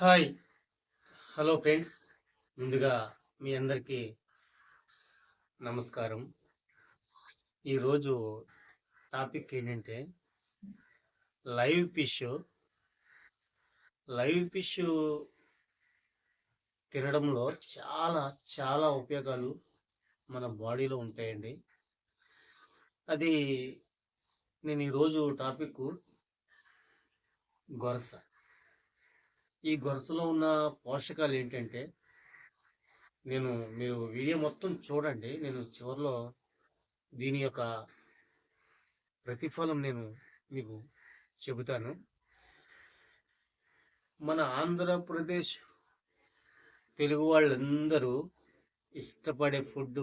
Hi. Hello friends. ముందుగా మీ అందరికీ నమస్కారం. ఈరోజు టాపిక్ ఏంటంటే లైవ్ ఫిష్. లైవ్ ఫిష్ తినడంలో చాలా చాలా ఉపయోగాలు మన బాడీలో ఉంటాయండి. అది నేను ఈరోజు టాపిక్ గొరస. ఈ గొరసలో ఉన్న పోషకాలు ఏంటంటే నేను మీరు వీడియో మొత్తం చూడండి. నేను చివరిలో దీని యొక్క ప్రతిఫలం నేను మీకు చెబుతాను. మన ఆంధ్రప్రదేశ్ తెలుగు వాళ్ళందరూ ఇష్టపడే ఫుడ్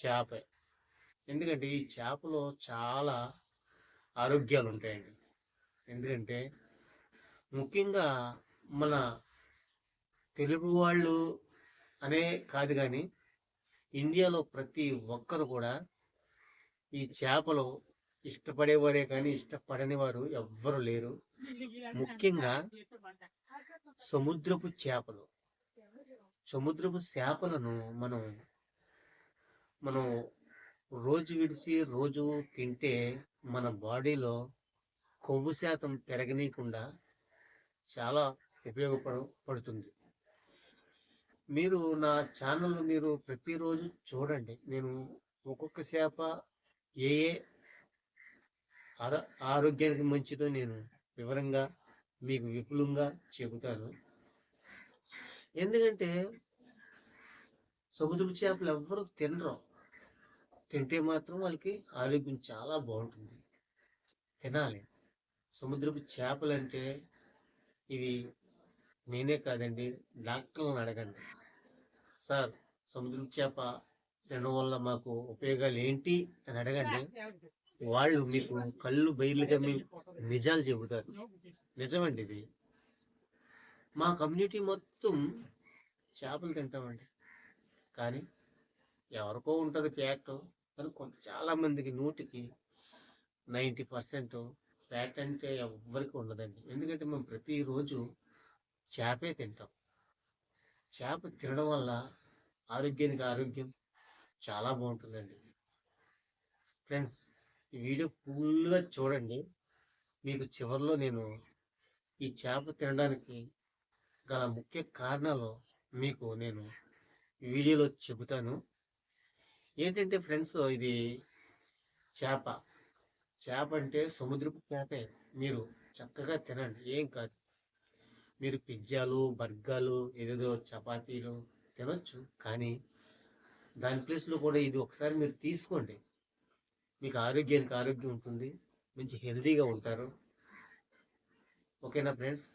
చేపే. ఎందుకంటే ఈ చేపలో చాలా ఆరోగ్యాలు ఉంటాయండి. ఎందుకంటే ముఖ్యంగా మన తెలుగు వాళ్ళు అనే కాదు కానీ ఇండియాలో ప్రతి ఒక్కరు కూడా ఈ చేపలు ఇష్టపడేవారే కానీ ఇష్టపడని వారు ఎవ్వరు లేరు. ముఖ్యంగా సముద్రపు చేపలు. సముద్రపు చేపలను మనం మనం రోజు విడిచి రోజు తింటే మన బాడీలో కొవ్వు శాతం పెరగనీయకుండా చాలా ఉపయోగపడ పడుతుంది మీరు నా ఛానల్ మీరు ప్రతిరోజు చూడండి. నేను ఒక్కొక్క చేప ఏ ఏ ఆరోగ్యానికి మంచిదో నేను వివరంగా మీకు విపులంగా చెబుతాను. ఎందుకంటే సముద్రపు చేపలు ఎవ్వరు తినరు. తింటే మాత్రం వాళ్ళకి ఆరోగ్యం చాలా బాగుంటుంది. తినాలి. సముద్రపు చేపలు అంటే ఇది నేనే కాదండి డాక్టర్లను అడగండి. సార్ సముద్రపు చేప తినడం వల్ల మాకు ఉపయోగాలు ఏంటి అని అడగండి. వాళ్ళు మీకు కళ్ళు బయలుగా మీ నిజాలు చెబుతారు. నిజమండి ఇది. మా కమ్యూనిటీ మొత్తం చేపలు తింటామండి. కానీ ఎవరికో ఉంటుంది ఫ్యాక్ట్. కానీ కొంత చాలా మందికి నూటికి నైంటీ పర్సెంట్ ఫ్యాట్ అంటే ఎవ్వరికి ఉండదండి. ఎందుకంటే మేము ప్రతిరోజు చేపే తింటాం. చేప తినడం వల్ల ఆరోగ్యానికి ఆరోగ్యం చాలా బాగుంటుందండి. ఫ్రెండ్స్ ఈ వీడియో ఫుల్గా చూడండి. మీకు చివరిలో నేను ఈ చేప తినడానికి గల ముఖ్య కారణాలు మీకు నేను వీడియోలో చెబుతాను. ఏంటంటే ఫ్రెండ్స్ ఇది చేప. చేప అంటే సముద్రపు చేపే. మీరు చక్కగా తినండి. ఏం కాదు. మీరు పిజ్జాలు బర్గర్లు ఏదేదో చపాతీలు తినొచ్చు. కానీ దాని ప్లేస్లో కూడా ఇది ఒకసారి మీరు తీసుకోండి. మీకు ఆరోగ్యానికి ఆరోగ్యం ఉంటుంది. మంచి హెల్తీగా ఉంటారు. ఓకేనా ఫ్రెండ్స్?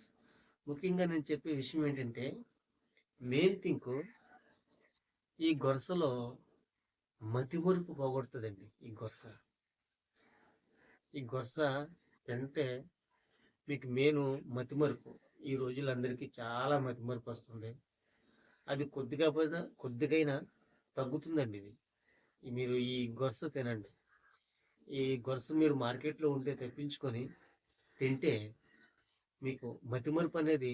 ముఖ్యంగా నేను చెప్పే విషయం ఏంటంటే మెయిన్ థింక్ ఈ గొరసలో మతిమరుపు పోగొడుతుందండి ఈ గొరస. ఈ గొర్స తింటే మీకు మేను మతిమరుపు. ఈ రోజులు అందరికీ చాలా మతిమరుపు వస్తుంది. అది కొద్దిగా పోయినా కొద్దిగైనా తగ్గుతుందండి ఇది. మీరు ఈ గొర్స తినండి. ఈ గొర్స మీరు మార్కెట్లో ఉంటే తెప్పించుకొని తింటే మీకు మతిమరుపు అనేది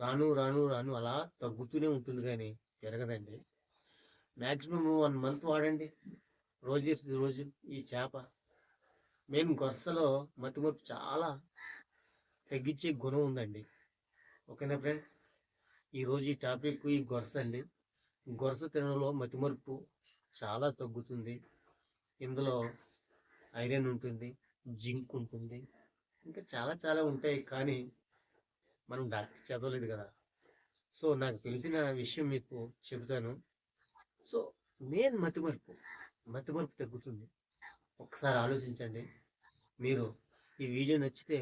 రాను రాను రాను అలా తగ్గుతూనే ఉంటుంది కానీ పెరగదండి మ్యాక్సిమం వన్ మంత్ వాడండి. రోజు రోజు ఈ చేప. మేము గొర్సలో మతిమరుపు చాలా తగ్గించే గుణం ఉందండి. ఓకేనా ఫ్రెండ్స్? ఈరోజు ఈ టాపిక్ ఈ గొరస అండి. గొరస తినడంలో మతిమరుపు చాలా తగ్గుతుంది. ఇందులో ఐరన్ ఉంటుంది జింక్ ఉంటుంది ఇంకా చాలా చాలా ఉంటాయి. కానీ మనం డాక్టర్ చదవలేదు కదా. సో నాకు తెలిసిన విషయం మీకు చెబుతాను. సో మెయిన్ మతిమరుపు మతిమరుపు తగ్గుతుంది. ఒకసారి ఆలోచించండి. మీరు ఈ వీడియో నచ్చితే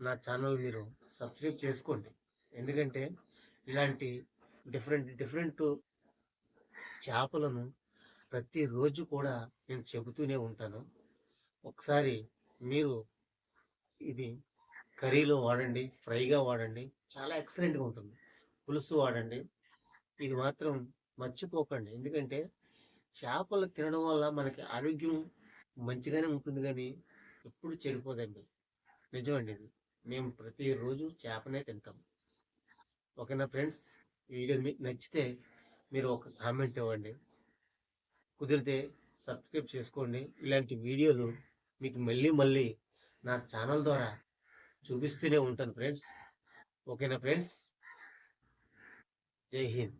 నా ఛానల్ మీరు సబ్స్క్రైబ్ చేసుకోండి. ఎందుకంటే ఇలాంటి డిఫరెంట్ డిఫరెంట్ చేపలను ప్రతిరోజు కూడా నేను చెబుతూనే ఉంటాను. ఒకసారి మీరు ఇది కర్రీలో వాడండి ఫ్రైగా వాడండి చాలా ఎక్సలెంట్గా ఉంటుంది. పులుసు వాడండి ఇది మాత్రం మర్చిపోకండి. ఎందుకంటే చేపలు తినడం వల్ల మనకి ఆరోగ్యం మంచిగానే ఉంటుంది కానీ ఎప్పుడు చెడిపోదండి. నిజమండి మేము ప్రతిరోజు చేపనే తింటాం. ఓకేనా ఫ్రెండ్స్ ఈ వీడియో మీకు నచ్చితే మీరు ఒక కామెంట్ ఇవ్వండి. కుదిరితే సబ్స్క్రైబ్ చేసుకోండి. ఇలాంటి వీడియోలు మీకు మళ్ళీ మళ్ళీ నా ఛానల్ ద్వారా చూపిస్తూనే ఉంటాను ఫ్రెండ్స్. ఓకేనా ఫ్రెండ్స్ జై హింద్.